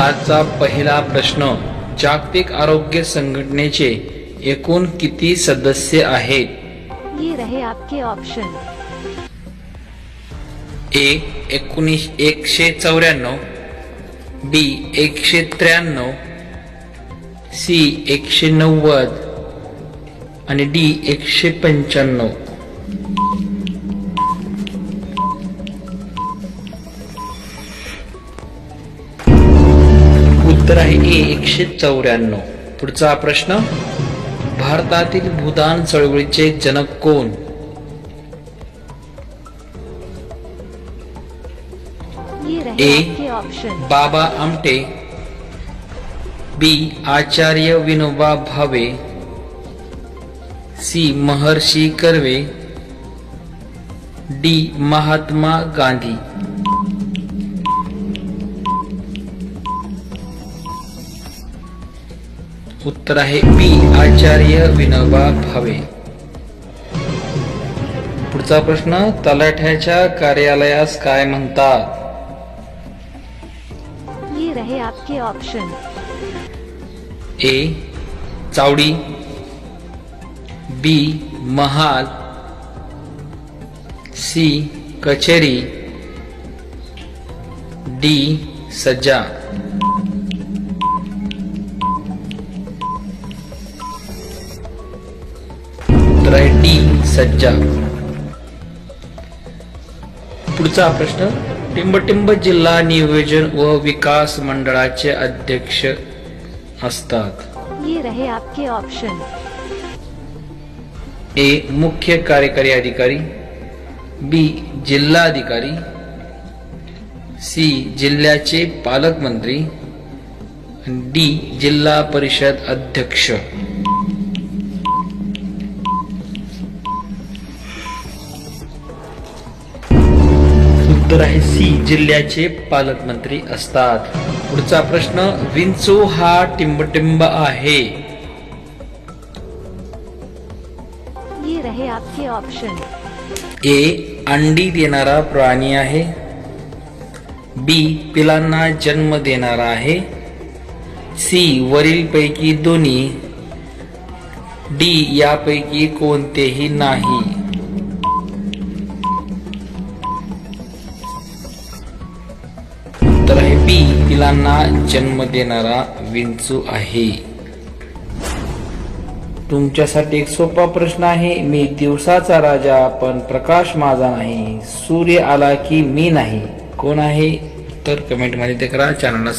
आजचा पहिला प्रश्न जागतिक आरोग्य संघटनेचे एकूण किती सदस्य आहेत? ये रहे आपके ऑप्शन ए एकोणीस एकशे चौऱ्याण्णव बी एकशे त्र्याण्णव सी एकशे नव्वद आणि डी एकशे पंच्याण्णव. उत्तर आहे ए एकशे चौऱ्याण्णव. पुढचा प्रश्न भारतातील भूदान चळवळीचे जनक कोण? A. Baba Amte. B Acharya Vinoba Bhave. C Maharshi Karve. D Mahatma Gandhi. उत्तर आहे बी आचार्य विनोबा भावे. पुढचा प्रश्न तलाठ्याच्या कार्यालयास काय म्हणतात? ये रहे आपके ऑप्शन ए. चावडी. बी. महाल. सी. कचेरी. डी. सज्जा. डी सज्जा. पुढचा प्रश्न टिंबटिंब जिल्हा नियोजन व विकास मंडळाचे अध्यक्ष असतात. ये रहे आपके ऑप्शन ए मुख्य कार्यकारी अधिकारी. बी जिल्हाधिकारी. सी जिल्ह्याचे पालकमंत्री. डी जिल्हा परिषद अध्यक्ष. उत्तर आहे सी जिल्ह्याचे पालकमंत्री असतात. पुढचा प्रश्न विंचू हा टिंबटिंब आहे. ये रहे आपके ऑप्शन ए अंडी देणारा प्राणी आहे. बी पिलांना जन्म देणारा आहे. सी वरीलपैकी दोन्ही. डी यापैकी कोणतेही नाही. मी बी पिलांना जन्म देणारा विंचू आहे. तुमच्यासाठी एक सोपा प्रश्न आहे. मी दिवसाचा राजा पण प्रकाश माझा नाही. सूर्य आला की मी नाही. कोण आहे? तर कमेंटमध्ये ते करा. चॅनलला